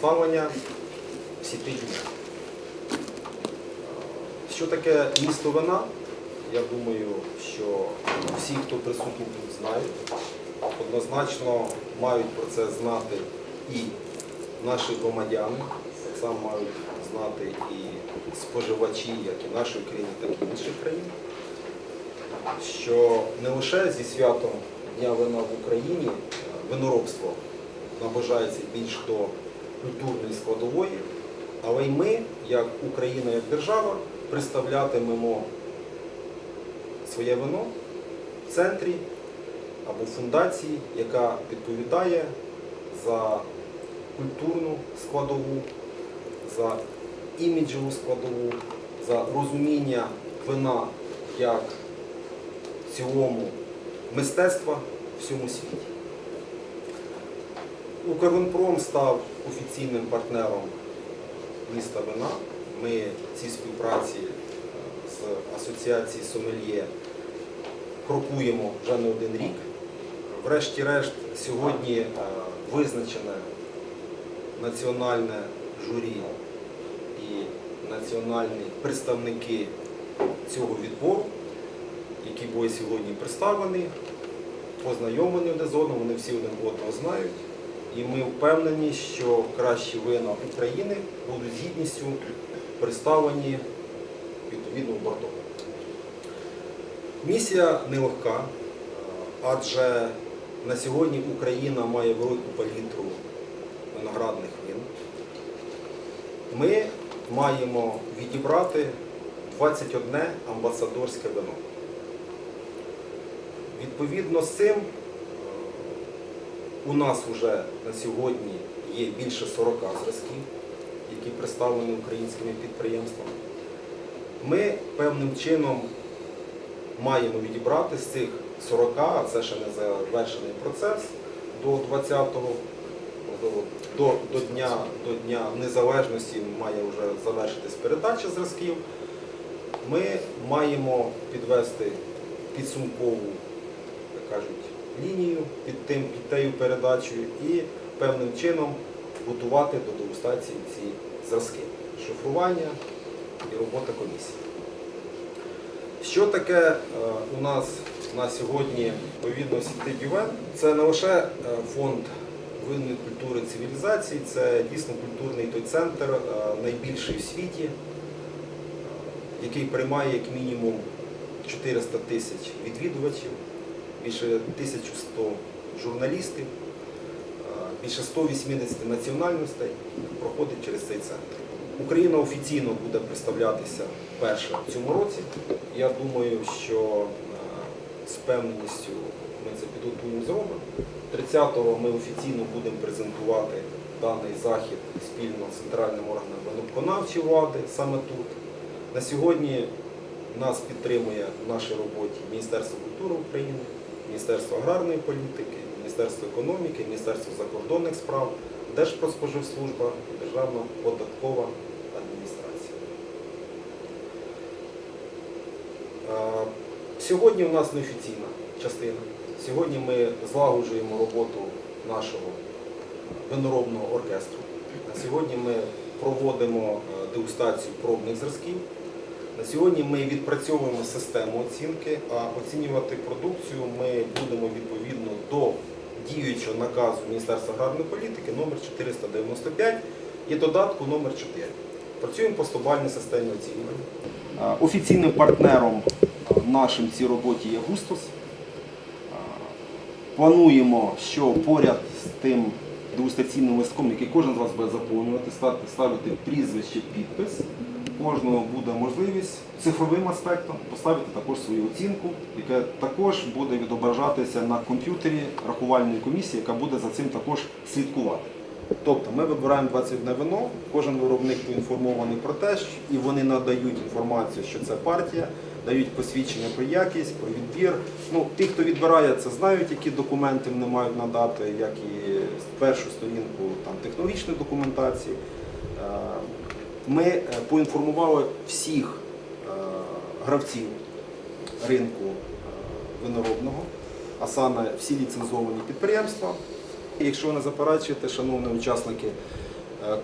представлення в сіти журі. Що таке місто вина? Я думаю, що всі, хто присутні тут, знають. Однозначно мають про це знати і наші громадяни, так само мають знати і споживачі, як і нашої країни, так і інших країн. Що не лише зі святом Дня вина в Україні виноробство наближається більш до культурної складової, але й ми, як Україна, як держава, представлятимемо своє вино в центрі або фундації, яка відповідає за культурну складову, за іміджову складову, за розуміння вина як в цілому мистецтва всьому світі. Укрвинпром став офіційним партнером міста вина. Ми в цій співпраці е, з асоціацією Сомельє крокуємо вже не один рік. Врешті-решт, сьогодні е, визначене національне журі і національні представники цього відбору, які були сьогодні представлені, познайомлені один з вони всі один одного знають. І ми впевнені, що кращі вина України будуть з гідністю представлені відповідно в борту. Місія нелегка, адже на сьогодні Україна має велику палітру виноградних вин. Ми маємо відібрати 21 амбасадорське вино. Відповідно з цим, у нас вже на сьогодні є більше 40 зразків, які представлені українськими підприємствами. Ми певним чином маємо відібрати з цих 40, а це ще не завершений процес, до 20-го, до, до, дня, до Дня Незалежності має вже завершитись передача зразків. Ми маємо підвести підсумкову, як кажуть, лінію під тим, під тею передачею і певним чином готувати до дегустації ці зразки. Шифрування і робота комісії. Що таке е, у нас на сьогодні відповідно сіти Дювен? Це не лише е, фонд винної культури цивілізації, це дійсно культурний той центр, е, найбільший в світі, який приймає як мінімум 400 тисяч відвідувачів, більше 1100 журналістів, більше 180 національностей проходить через цей центр. Україна офіційно буде представлятися вперше в цьому році. Я думаю, що з певністю ми це підготуємо зробимо. 30-го ми офіційно будемо презентувати даний захід спільно з центральним органом виконавчої влади саме тут. На сьогодні нас підтримує в нашій роботі Міністерство культури України, Міністерство аграрної політики, Міністерство економіки, Міністерство закордонних справ, Держпродспоживслужба, Державна податкова адміністрація. Е, Сьогодні у нас неофіційна частина. Сьогодні ми злагоджуємо роботу нашого виноробного оркестру. Сьогодні ми проводимо е, дегустацію пробних зразків. На сьогодні ми відпрацьовуємо систему оцінки, а оцінювати продукцію ми будемо відповідно до діючого наказу Міністерства аграрної політики номер 495 і додатку номер 4. Працюємо по стобальній системі оцінювання. Офіційним партнером нашим цій роботі є Густос. Плануємо, що поряд з тим дегустаційним листком, який кожен з вас буде заповнювати, ставити прізвище, підпис. Кожного буде можливість цифровим аспектом поставити також свою оцінку, яка також буде відображатися на комп'ютері рахувальної комісії, яка буде за цим також слідкувати. Тобто ми вибираємо 21 вино, кожен виробник поінформований про те, і вони надають інформацію, що це партія, дають посвідчення про якість, про відбір. Ну, ті, хто відбирає, це знають, які документи вони мають надати, як і першу сторінку там, технологічної документації. Ми е, поінформували всіх е, гравців ринку е, виноробного, а саме всі ліцензовані підприємства. Якщо не заперечуєте, шановні учасники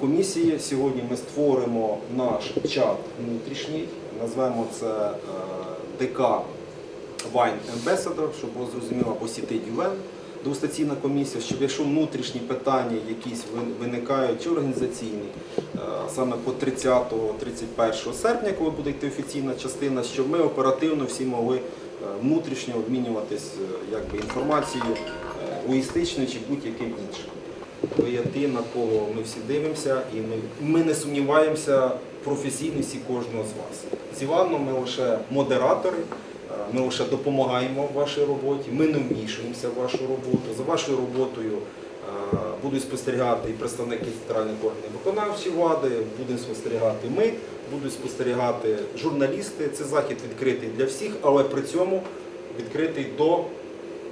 комісії, сьогодні ми створимо наш чат внутрішній, назвемо це ДК Wine Ambassador, щоб було зрозуміло, або City UN, двостаційна комісія, щоб якщо внутрішні питання якісь виникають, чи організаційні, е, саме по 30-31 серпня, коли буде йти офіційна частина, щоб ми оперативно всі могли е, внутрішньо обмінюватись е, інформацією логістичною чи будь-яким іншим. Ви є ті, на кого ми всі дивимося, і ми, не сумніваємося в професійності кожного з вас. З Іваном ми лише модератори, ми лише допомагаємо вашій роботі, ми не вмішуємося в вашу роботу. За вашою роботою е, будуть спостерігати і представники центральних органів виконавчої влади, будемо спостерігати ми, будуть спостерігати журналісти. Це захід відкритий для всіх, але при цьому відкритий до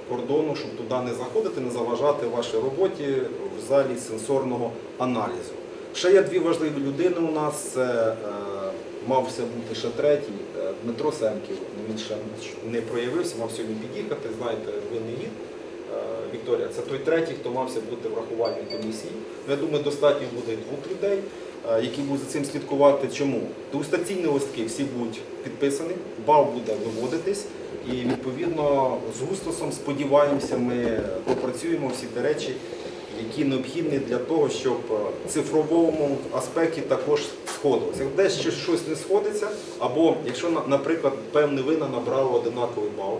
кордону, щоб туди не заходити, не заважати вашій роботі в залі сенсорного аналізу. Ще є дві важливі людини у нас. Це е, мався бути ще третій, е, Дмитро Семків. Він ще не проявився, мав сьогодні під'їхати. Знаєте, винний від. Е, Вікторія, це той третій, хто мався бути в врахувальній комісії. Я думаю, достатньо буде двох людей, е, які будуть за цим слідкувати. Чому? Двостаційні листки всі будуть підписані, бал буде виводитись. І відповідно з Густосом сподіваємося, ми попрацюємо всі ті речі, які необхідні для того, щоб в цифровому аспекті також Як Десь щось- не сходиться, або якщо, наприклад, певне вина набрало одинаковий бал,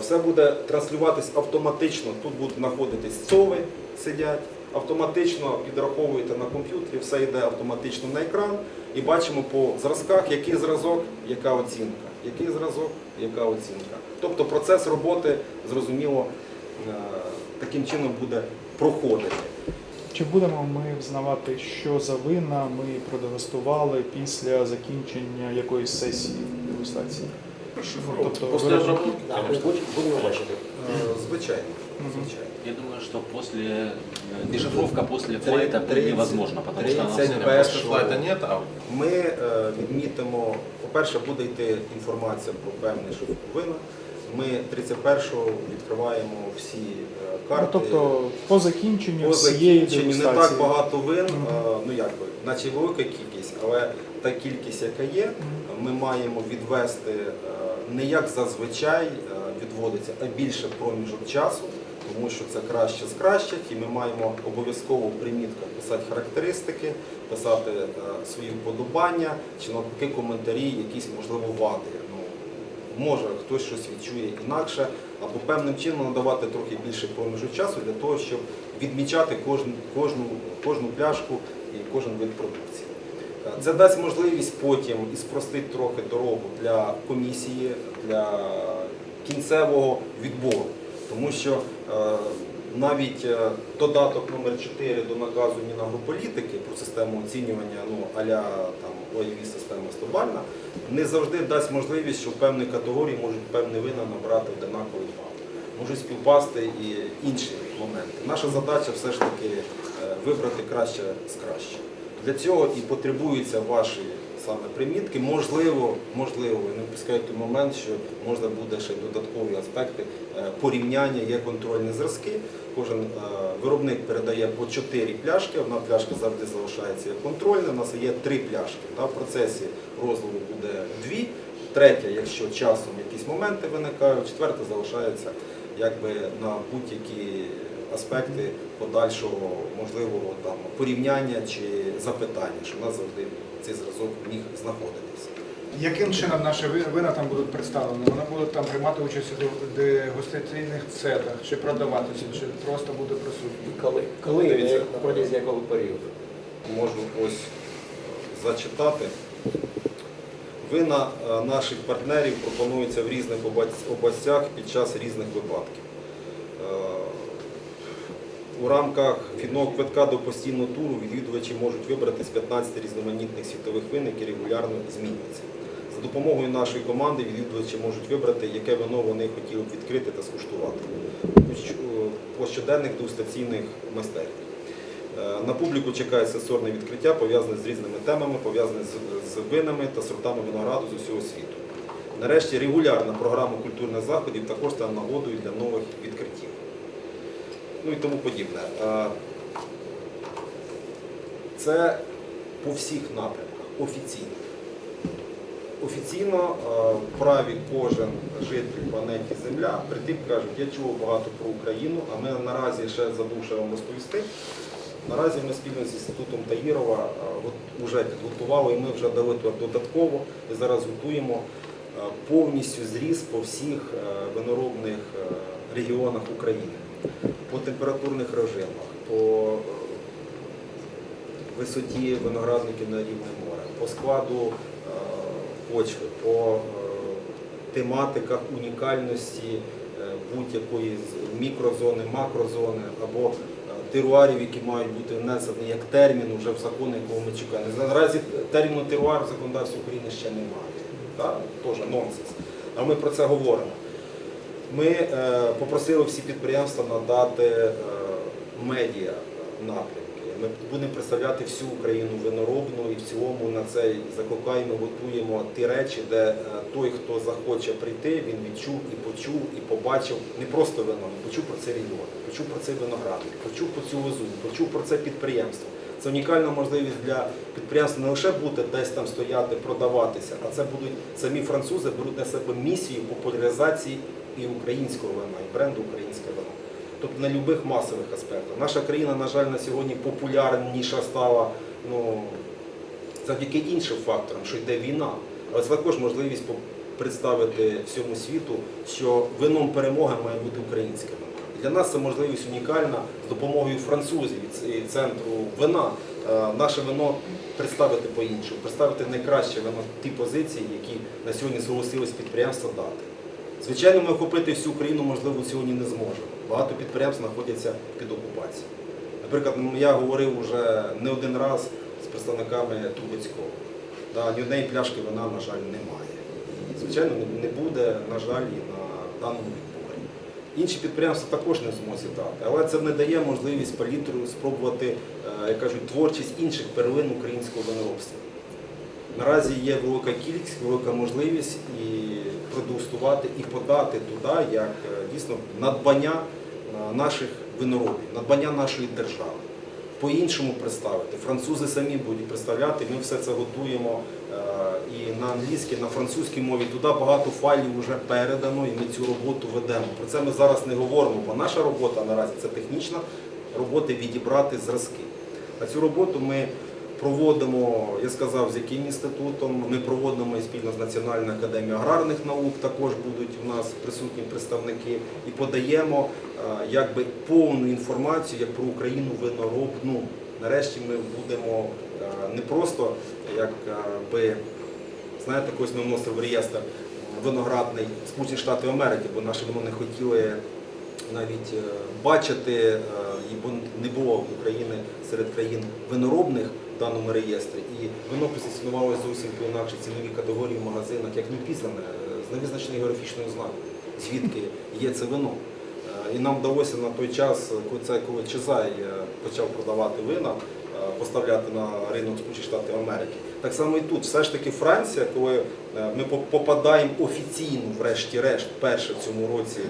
все буде транслюватись автоматично. Тут будуть знаходитись ЦОВи, сидять, автоматично підраховуєте на комп'ютері, все йде автоматично на екран і бачимо по зразках, який зразок, яка оцінка, який зразок, яка оцінка. Тобто процес роботи, зрозуміло, е, таким чином буде проходити. Чи будемо ми взнавати, що за вина ми продегустували після закінчення якоїсь сесії дегустації? Тобто, После ви- обработки, Да, конечно. бачити. Е, Звичайно, Мгм. звичайно. Я думаю, что после э, дешифровка после флайта будет тридцать- невозможно, потому что она тридцать после флайта нет, а Ми е, відмітимо, по-перше, буде йти інформація про певні що вина. Ми 31-го відкриваємо всі е, Ну, карти. тобто по закінченню по всієї закінченню не так багато вин, е, ну як би, наче велика кількість, але та кількість, яка є, ми маємо відвести е, не як зазвичай відводиться, а більше проміжок часу, тому що це краще з кращих, і ми маємо обов'язково в примітках писати характеристики, писати свої вподобання чи навпаки коментарі, якісь можливо вади. Може хтось щось відчує інакше, або певним чином надавати трохи більше проміжок часу для того, щоб відмічати кожну, кожну, кожну пляшку і кожен вид продукції. Е, Це дасть можливість потім і спростить трохи дорогу для комісії, для кінцевого відбору. Тому що е, навіть е, додаток номер 4 до наказу Мінагрополітики про систему оцінювання ну, а-ля ОІВІ система Стобальна, не завжди дасть можливість, що в певній категорії можуть певні вина набрати одинаковий бал. Можуть співпасти і інші моменти. Наша задача все ж таки е, вибрати краще з краще. Для цього і потребуються ваші саме примітки. Можливо, можливо, не впускаєте той момент, що можна буде ще додаткові аспекти е, порівняння, є контрольні зразки. Кожен е, виробник передає по 4 пляшки, одна пляшка завжди залишається як контрольна. У нас є три пляшки. В процесі розливу буде дві, третя, якщо часом якісь моменти виникають, четверта залишається якби на будь-які аспекти подальшого можливого там порівняння чи запитання, що в нас завжди цей зразок міг знаходитися. Яким чином наші вина там будуть представлені? Вони будуть там приймати участь у дегустаційних цехах, чи продаватися, чи просто буде присутні? Коли? Коли? Дивіться. Протязі якого періоду? Можу ось зачитати. Вина е, наших партнерів пропонуються в різних областях під час різних випадків. Е, У рамках фідного квитка до постійного туру відвідувачі можуть вибрати з 15 різноманітних світових вин, які регулярно змінюються. За допомогою нашої команди відвідувачі можуть вибрати, яке вино вони хотіли б відкрити та скуштувати по щоденних дегустаційних майстернях. Е, На публіку чекає сенсорне відкриття, пов'язане з різними темами, пов'язане з винами та сортами винограду з усього світу. Нарешті регулярна програма культурних заходів також стане нагодою для нових відкриттів. Ну і тому подібне. Е, Це по всіх напрямках, офіційно. Офіційно е, вправі кожен житель планеті Земля прийти і кажуть, я чув багато про Україну, а ми наразі ще вам розповісти. Наразі ми спільно з інститутом Таїрова вже підготували, і ми вже дали додатково і зараз готуємо е, повністю зріз по всіх е, виноробних е, регіонах України, по температурних режимах, по е, висоті виноградників на рівні моря, по складу е, почви, по е, тематиках унікальності будь-якої мікрозони, макрозони або теруарів, які мають бути внесені як термін вже в закон, якого ми чекаємо. Наразі терміну теруар в законодавстві України ще немає. Теж нонсенс. А ми про це говоримо. Ми е, попросили всі підприємства надати е, медіа напрямки. Ми будемо представляти всю Україну виноробну і в цілому на це закликаємо, готуємо ті речі, де е, той, хто захоче прийти, він відчув і почув, і побачив не просто вино, почув про це регіон, почув про це виноградник, почув про цю лозу, почув про це підприємство. Це унікальна можливість для підприємства не лише бути десь там стояти, продаватися, а це будуть самі французи беруть на себе місію популяризації і українського вина, і бренду українське вино. Тобто на будь-яких масових аспектах. Наша країна, на жаль, на сьогодні популярніша стала ну, завдяки іншим факторам, що йде війна. Але це також можливість представити всьому світу, що вином перемоги має бути українське вино. Для нас це можливість унікальна з допомогою французів і центру вина е, наше вино представити по-іншому, представити найкраще вино ті позиції, які на сьогодні зголосились підприємства дати. Звичайно, ми охопити всю Україну, можливо, сьогодні не зможемо. Багато підприємств знаходяться під окупацією. Наприклад, я говорив вже не один раз з представниками Трубецького. Да, ні однієї пляшки вина, на жаль, немає. І, звичайно, не- буде, на жаль, і на даному відборі. Інші підприємства також не змозі дати, але це не дає можливість палітру спробувати, е, як кажуть, творчість інших первин українського виноробства. Наразі є велика кількість, велика можливість і продегустувати і подати туди як е, дійсно надбання е, наших виноробів, надбання нашої держави. По-іншому представити. Французи самі будуть представляти, ми все це готуємо е, і на англійській, на французькій мові. Туди багато файлів вже передано, і ми цю роботу ведемо. Про це ми зараз не говоримо, бо наша робота наразі це технічна робота відібрати зразки. А цю роботу ми проводимо, я сказав, з яким інститутом. Ми проводимо і спільно з Національною академією аграрних наук, також будуть у нас присутні представники, і подаємо е, якби повну інформацію як про Україну виноробну. Нарешті ми будемо е, не просто як е, знаєте, когось ми вносили в реєстр виноградний Сполучені Штати Америки, бо наші вино не хотіли навіть бачити, бо не було України серед країн виноробних даному реєстрі. І вино позиціонувалося зовсім по інакше цінові категорії в магазинах, як невпізнане, з невизначеною географічною ознакою, звідки є це вино. Е, І нам вдалося на той час, коли Чезай е, почав продавати вина, е, поставляти на ринок Сполучених Штатів Америки. Так само і тут, все ж таки Франція, коли ми попадаємо офіційно, врешті-решт, перше в цьому році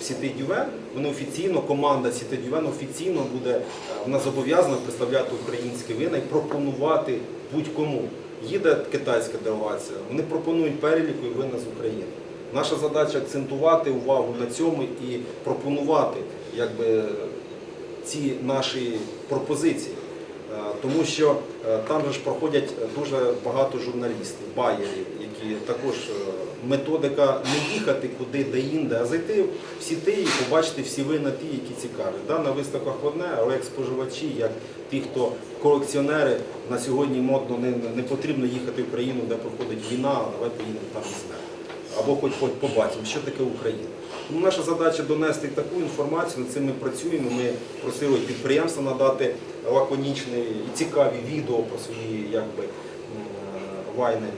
в Сіти Дювен, вони офіційно, команда Сіти Дювен офіційно буде, е, вона зобов'язана представляти українське вина і пропонувати будь-кому. Їде китайська делегація, вони пропонують переліку і вина з України. Наша задача акцентувати увагу на цьому і пропонувати якби, ці наші пропозиції. Е, Тому що е, там же ж проходять дуже багато журналістів, байерів, які також методика не їхати куди де інде, а зайти в сіти і побачити всі вина ті, які цікаві. Да, на виставках одне, але як споживачі, як ті, хто колекціонери на сьогодні модно не, не потрібно їхати в країну, де проходить війна, а давай поїдемо там візьмемо. Або хоч хоч побачимо, що таке Україна. Тому наша задача донести таку інформацію, над цим ми працюємо. Ми просили підприємства надати лаконічні і цікаві відео про свої якби, вайнері,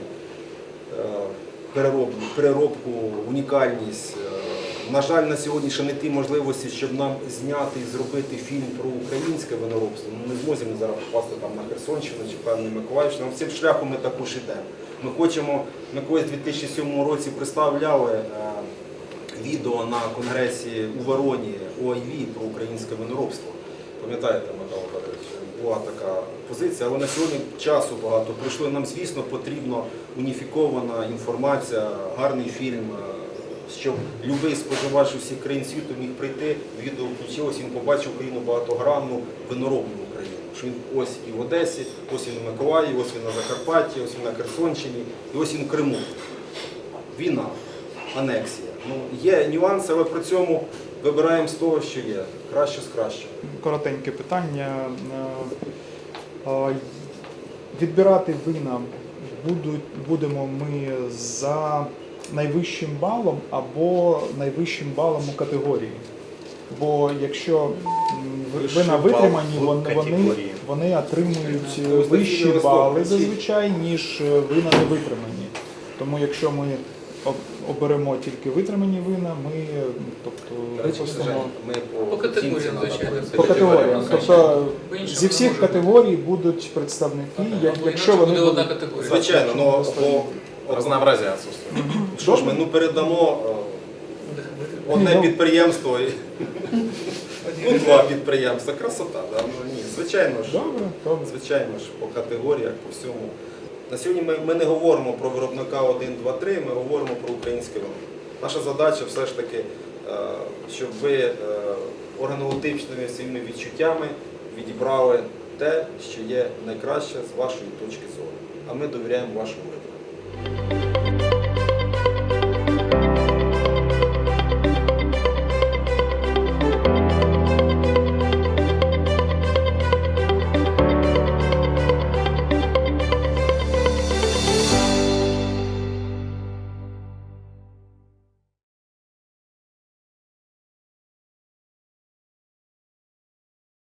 переробку, переробку, унікальність. Е, На жаль, на сьогодні ще не ті можливості, щоб нам зняти і зробити фільм про українське виноробство. Ми не зможемо зараз попасти там на Херсонщину чи певний Миколаївщину. Цим шляхом ми також йдемо. Ми хочемо, ми колись у 2007 році представляли е, відео на конгресі у Вороні ОІВ про українське виноробство. Пам'ятаєте, Михайло Федорович, була така позиція, але на сьогодні часу багато пройшло. Нам, звісно, потрібна уніфікована інформація, гарний фільм, е, щоб будь-який споживач усіх країн світу міг прийти, відео включилось, він побачив Україну багатогранну виноробну Україну. Що він ось і в Одесі, ось він у Миколаїві, ось він на Закарпатті, ось він на Херсонщині, і ось він в Криму. Війна, анексія. Ну, є нюанси, але при цьому вибираємо з того, що є. Краще з кращого. Коротеньке питання. Відбирати вина будемо ми за найвищим балом або найвищим балом у категорії. Бо якщо вина витримані, вони, вони, отримують вищі бали зазвичай, ніж е, вина не витримані. Тому якщо ми оберемо тільки витримані вина, ми тобто, випустимо ми по, По категоріям, звичайно. по категоріям. Тобто зі всіх категорій будуть представники, як- якщо вони буде одна категорія. Звичайно, ну, бо Разнообразие отсутствует. що ж ми ну, передамо е, одне Ну. підприємство і ну, два підприємства. Красота, да? ну, ні, звичайно ж. Звичайно ж, по категоріях, по всьому. На сьогодні ми, ми не говоримо про виробника 1, 2, 3, ми говоримо про українське вино. Наша задача все ж таки, е, щоб ви органолотичними органолептичними своїми відчуттями відібрали те, що є найкраще з вашої точки зору. А ми довіряємо вашому вибору.